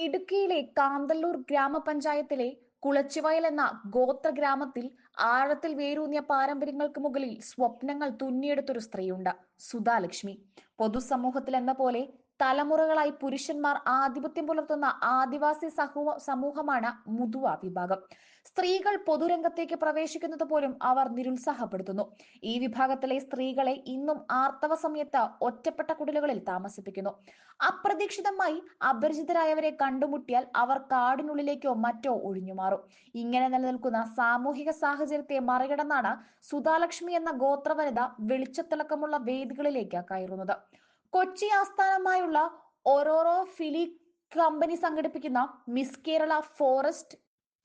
ഇടുക്കിയിലെ കാന്തല്ലൂർ ഗ്രാമപഞ്ചായത്തിലെ കുളച്ചിവയൽ എന്ന ഗോത്ര ഗ്രാമത്തിൽ ആഴത്തിൽ വേരൂന്നിയ പാരമ്പര്യങ്ങൾക്ക് മുകളിൽ സ്വപ്നങ്ങൾ തുന്നിയെടുത്തൊരു സ്ത്രീയുണ്ട് സുധാലക്ഷ്മി. പൊതുസമൂഹത്തിൽ എന്ന പോലെ തലമുറകളായി പുരുഷന്മാർ ആധിപത്യം പുലർത്തുന്ന ആദിവാസി സഹൂ സമൂഹമാണ് മുതുവ വിഭാഗം. സ്ത്രീകൾ പൊതുരംഗത്തേക്ക് പ്രവേശിക്കുന്നത് പോലും അവർ നിരുത്സാഹപ്പെടുത്തുന്നു. ഈ വിഭാഗത്തിലെ സ്ത്രീകളെ ഇന്നും ആർത്തവ സമയത്ത് ഒറ്റപ്പെട്ട കുടിലുകളിൽ താമസിപ്പിക്കുന്നു. അപ്രതീക്ഷിതമായി അപരിചിതരായവരെ കണ്ടുമുട്ടിയാൽ അവർ കാടിനുള്ളിലേക്കോ മറ്റോ ഒഴിഞ്ഞു മാറും ഇങ്ങനെ നിലനിൽക്കുന്ന സാമൂഹിക സാഹചര്യത്തെ മറികടന്നാണ് സുധാലക്ഷ്മി എന്ന ഗോത്രവനിത വെളിച്ചത്തിളക്കമുള്ള വേദികളിലേക്ക് കയറുന്നത്. കൊച്ചി ആസ്ഥാനമായുള്ള ഒറോറോ ഫിലി കമ്പനി സംഘടിപ്പിക്കുന്ന miss Kerala forest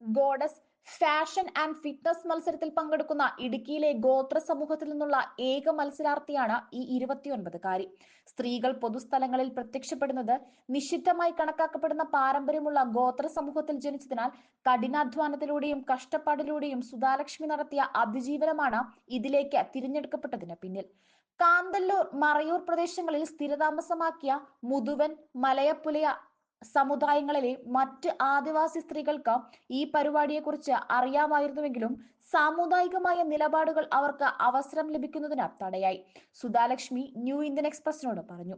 goddess fashion and fitness മത്സരത്തിൽ പങ്കെടുക്കുന്ന ഇടുക്കിയിലെ ഗോത്ര സമൂഹത്തിൽ നിന്നുള്ള ഏക മത്സരാർത്ഥിയാണ് ഈ ഇരുപത്തിയൊൻപതുകാരി സ്ത്രീകൾ പൊതുസ്ഥലങ്ങളിൽ പ്രത്യക്ഷപ്പെടുന്നത് നിഷിദ്ധമായി കണക്കാക്കപ്പെടുന്ന പാരമ്പര്യമുള്ള ഗോത്ര സമൂഹത്തിൽ ജനിച്ചതിനാൽ കഠിനാധ്വാനത്തിലൂടെയും കഷ്ടപ്പാടിലൂടെയും സുധാലക്ഷ്മി നടത്തിയ അതിജീവനമാണ് ഇതിലേക്ക് തിരഞ്ഞെടുക്കപ്പെട്ടതിന് പിന്നിൽ. കാന്തല്ലൂർ മറയൂർ പ്രദേശങ്ങളിൽ സ്ഥിരതാമസമാക്കിയ മുതുവൻ മലയപ്പുലയ സമുദായങ്ങളിലെ മറ്റ് ആദിവാസി സ്ത്രീകൾക്ക് ഈ പരിപാടിയെക്കുറിച്ച് അറിയാമായിരുന്നുവെങ്കിലും സാമുദായികമായ നിലപാടുകൾ അവർക്ക് അവസരം ലഭിക്കുന്നതിന് തടയായി. സുധാലക്ഷ്മി ന്യൂ ഇന്ത്യൻ എക്സ്പ്രസിനോട് പറഞ്ഞു.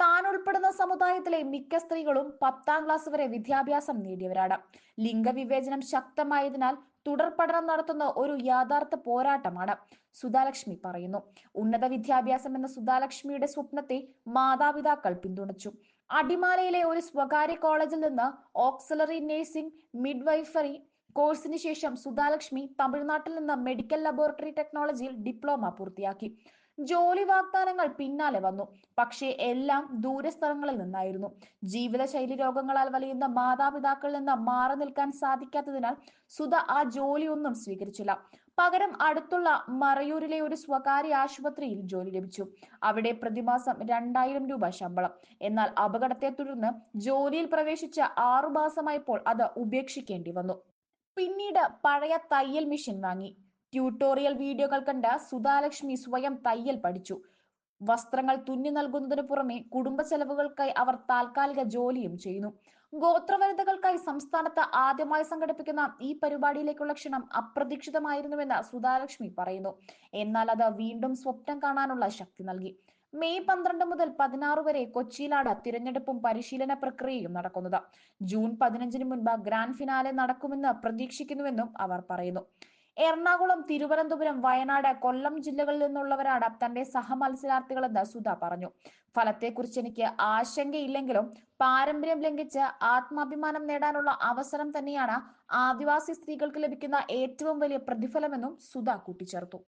താൻ ഉൾപ്പെടുന്ന സമുദായത്തിലെ മിക്ക സ്ത്രീകളും പത്താം ക്ലാസ് വരെ വിദ്യാഭ്യാസം നേടിയവരാണ്. ലിംഗവിവേചനം ശക്തമായതിനാൽ തുടർ പഠനം നടത്തുന്ന ഒരു യാഥാർത്ഥ പോരാട്ടമാണ് സുധാലക്ഷ്മി പറയുന്നു. ഉന്നത വിദ്യാഭ്യാസം എന്ന സുധാലക്ഷ്മിയുടെ സ്വപ്നത്തെ മാതാപിതാക്കൾ പിന്തുണച്ചു. അടിമാലയിലെ ഒരു സ്വകാര്യ കോളേജിൽ നിന്ന് ഓക്സിലറി നഴ്സിംഗ് മിഡ്വൈഫറി കോഴ്സിന് ശേഷം സുധാലക്ഷ്മി തമിഴ്നാട്ടിൽ നിന്ന് മെഡിക്കൽ ലബോറട്ടറി ടെക്നോളജിയിൽ ഡിപ്ലോമ പൂർത്തിയാക്കി. ജോലി വാഗ്ദാനങ്ങൾ പിന്നാലെ വന്നു. പക്ഷേ എല്ലാം ദൂരസ്ഥലങ്ങളിൽ നിന്നായിരുന്നു. ജീവിതശൈലി രോഗങ്ങളാൽ വലിയുന്ന മാതാപിതാക്കളിൽ നിന്ന് മാറി നിൽക്കാൻ സാധിക്കാത്തതിനാൽ സുധ ആ ജോലിയൊന്നും സ്വീകരിച്ചില്ല. പകരം അടുത്തുള്ള മറയൂരിലെ ഒരു സ്വകാര്യ ആശുപത്രിയിൽ ജോലി ലഭിച്ചു. അവിടെ പ്രതിമാസം രണ്ടായിരം രൂപ ശമ്പളം. എന്നാൽ അപകടത്തെ തുടർന്ന് ജോലിയിൽ പ്രവേശിച്ച ആറു മാസമായപ്പോൾ അത് ഉപേക്ഷിക്കേണ്ടി വന്നു. പിന്നീട് പഴയ തയ്യൽ മെഷീൻ വാങ്ങി. ട്യൂട്ടോറിയൽ വീഡിയോകൾ കണ്ട സുധാലക്ഷ്മി സ്വയം തയ്യൽ പഠിച്ചു. വസ്ത്രങ്ങൾ തുന്നി നൽകുന്നതിന് പുറമെ കുടുംബ ചെലവുകൾക്കായി അവർ താൽക്കാലിക ജോലിയും ചെയ്യുന്നു. ഗോത്രവനിതകൾക്കായി സംസ്ഥാനത്ത് ആദ്യമായി സംഘടിപ്പിക്കുന്ന ഈ പരിപാടിയിലേക്കുള്ള ക്ഷണം അപ്രതീക്ഷിതമായിരുന്നുവെന്ന് സുധാലക്ഷ്മി പറയുന്നു. എന്നാൽ അത് വീണ്ടും സ്വപ്നം കാണാനുള്ള ശക്തി നൽകി. മെയ് പന്ത്രണ്ട് മുതൽ പതിനാറ് വരെ കൊച്ചിയിലാണ് തിരഞ്ഞെടുപ്പും പരിശീലന പ്രക്രിയയും നടക്കുന്നത്. ജൂൺ പതിനഞ്ചിന് മുൻപ് ഗ്രാൻഡ് ഫിനാലെ നടക്കുമെന്ന് പ്രതീക്ഷിക്കുന്നുവെന്നും അവർ പറയുന്നു. എറണാകുളം തിരുവനന്തപുരം വയനാട് കൊല്ലം ജില്ലകളിൽ നിന്നുള്ളവരാണ് തന്റെ സഹമത്സരാർത്ഥികളെന്ന് സുധ പറഞ്ഞു. ഫലത്തെക്കുറിച്ച് എനിക്ക് ആശങ്കയില്ലെങ്കിലും പാരമ്പര്യം ലംഘിച്ച് ആത്മാഭിമാനം നേടാനുള്ള അവസരം തന്നെയാണ് ആദിവാസി സ്ത്രീകൾക്ക് ലഭിക്കുന്ന ഏറ്റവും വലിയ പ്രതിഫലമെന്നും സുധ കൂട്ടിച്ചേർത്തു.